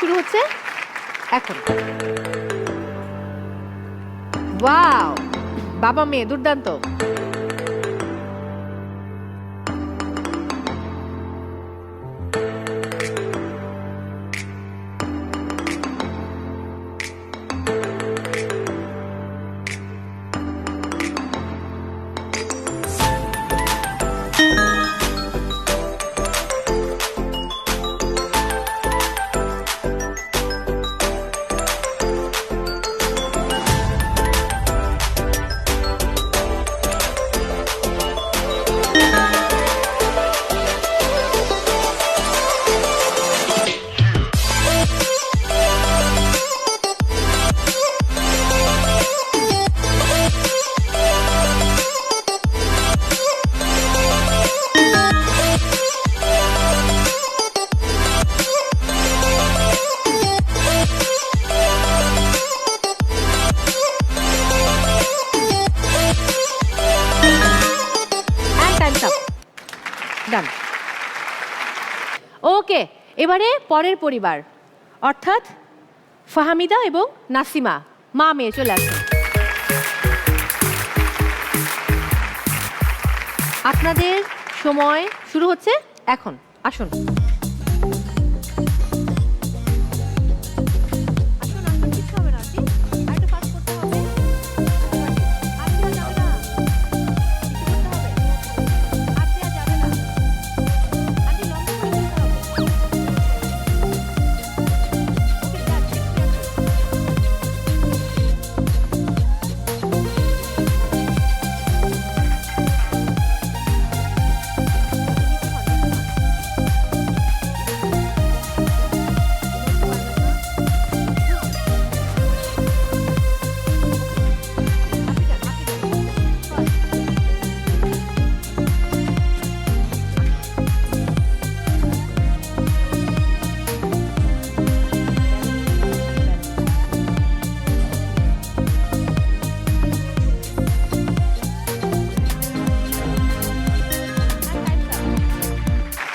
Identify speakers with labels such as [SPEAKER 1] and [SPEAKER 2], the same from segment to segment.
[SPEAKER 1] শুরু হচ্ছে এখন। বাবা মেয়ে দুর্দান্ত। ডান ওকে এবারে পরের পরিবার। অর্থাৎ ফাহামিদা এবং নাসিমা, মা মেয়ে চলে আসে আপনাদের সময় শুরু হচ্ছে এখন। আসুন।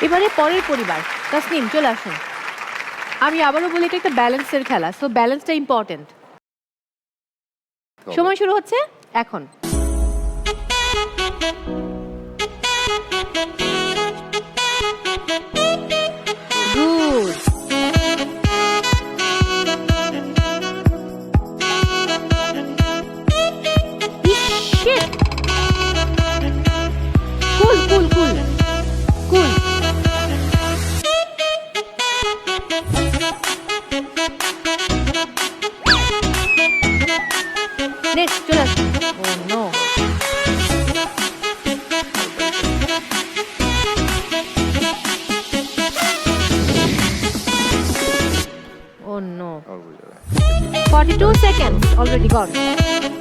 [SPEAKER 1] এবারে পরের পরিবার। তাসনিম চলে আসুন। আমি আবারও বলি এটা একটা ব্যালেন্সের খেলা সো ব্যালেন্সটা ইম্পর্টেন্ট সময় শুরু হচ্ছে এখন। 42 seconds already gone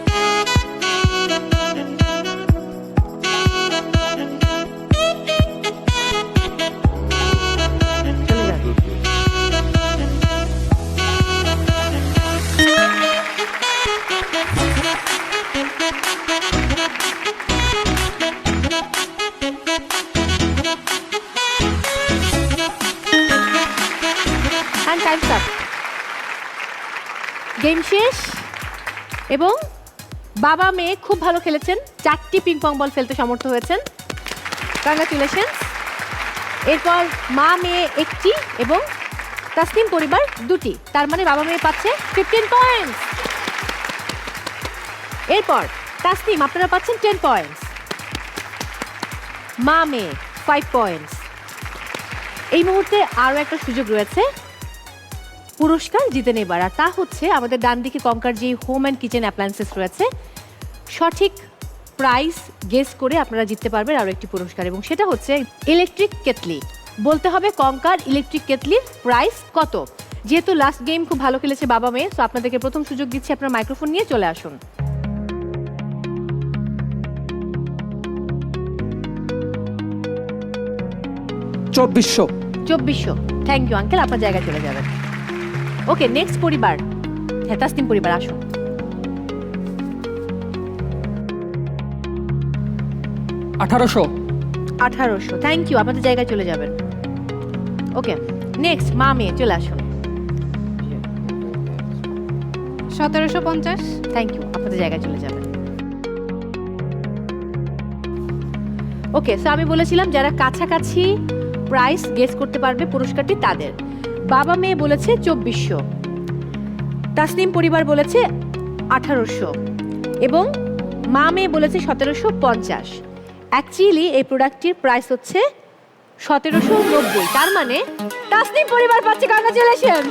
[SPEAKER 1] গেম শেষ। এবং বাবা, মেয়ে খুব ভালো খেলেছেন। চারটি পিং পং বল ফেলতে সমর্থ হয়েছেন। কংগ্রাচুলেশন এরপর মা, মেয়ে একটি এবং তাসনিম পরিবার দুটি। তার মানে বাবা, মেয়ে পাচ্ছে ফিফটিন পয়েন্টস এরপর তাসনিম, আপনারা পাচ্ছেন টেন পয়েন্টস মা, মেয়ে ফাইভ পয়েন্টস এই মুহূর্তে আরও একটা সুযোগ রয়েছে। পুরস্কার জিতে নেবার। আর তা হচ্ছে আমাদের ডান দিকে কঙ্কার যে হোম অ্যান্ড কিচেন অ্যাপ্লায়েন্সেস রয়েছে সঠিক প্রাইস গেস করে আপনারা জিততে পারবেন আরও একটি পুরস্কার। এবং সেটা হচ্ছে ইলেকট্রিক কেতলি বলতে হবে কঙ্কার ইলেকট্রিক কেতলির প্রাইস কত? যেহেতু লাস্ট গেম খুব ভালো খেলেছে বাবা মেয়ে তো আপনাদেরকে প্রথম সুযোগ দিচ্ছি আপনার মাইক্রোফোন নিয়ে চলে আসুন।
[SPEAKER 2] চব্বিশশো।
[SPEAKER 1] চব্বিশশো। থ্যাংক ইউ আঙ্কেল আপনার জায়গায় চলে যাবেন। ওকে নেক্সট পরিবার। হ্যাঁ তাসনিম পরিবার আসুন
[SPEAKER 2] আঠারোশো।
[SPEAKER 1] আঠারোশো থ্যাংক ইউ আপনাদের জায়গায় চলে যাবেন। ওকে নেক্সট মা মেয়ে চলে আসুন।
[SPEAKER 3] সতেরোশো পঞ্চাশ।
[SPEAKER 1] থ্যাংক ইউ আপনাদের জায়গায় চলে যাবেন। ওকে সো আমি বলেছিলাম যারা কাছাকাছি প্রাইস গেস করতে পারবে পুরস্কারটি তাদের। বাবা মেয়ে বলেছে চব্বিশশো। তাসনিম পরিবার বলেছে আঠারোশো। এবং মা মেয়ে বলেছে সতেরোশো পঞ্চাশ। অ্যাকচুয়ালি এই প্রোডাক্টটির প্রাইস হচ্ছে সতেরোশো নব্বই। তার মানে তাসনিম পরিবার পাচ্ছে কংগ্রাচুলেশন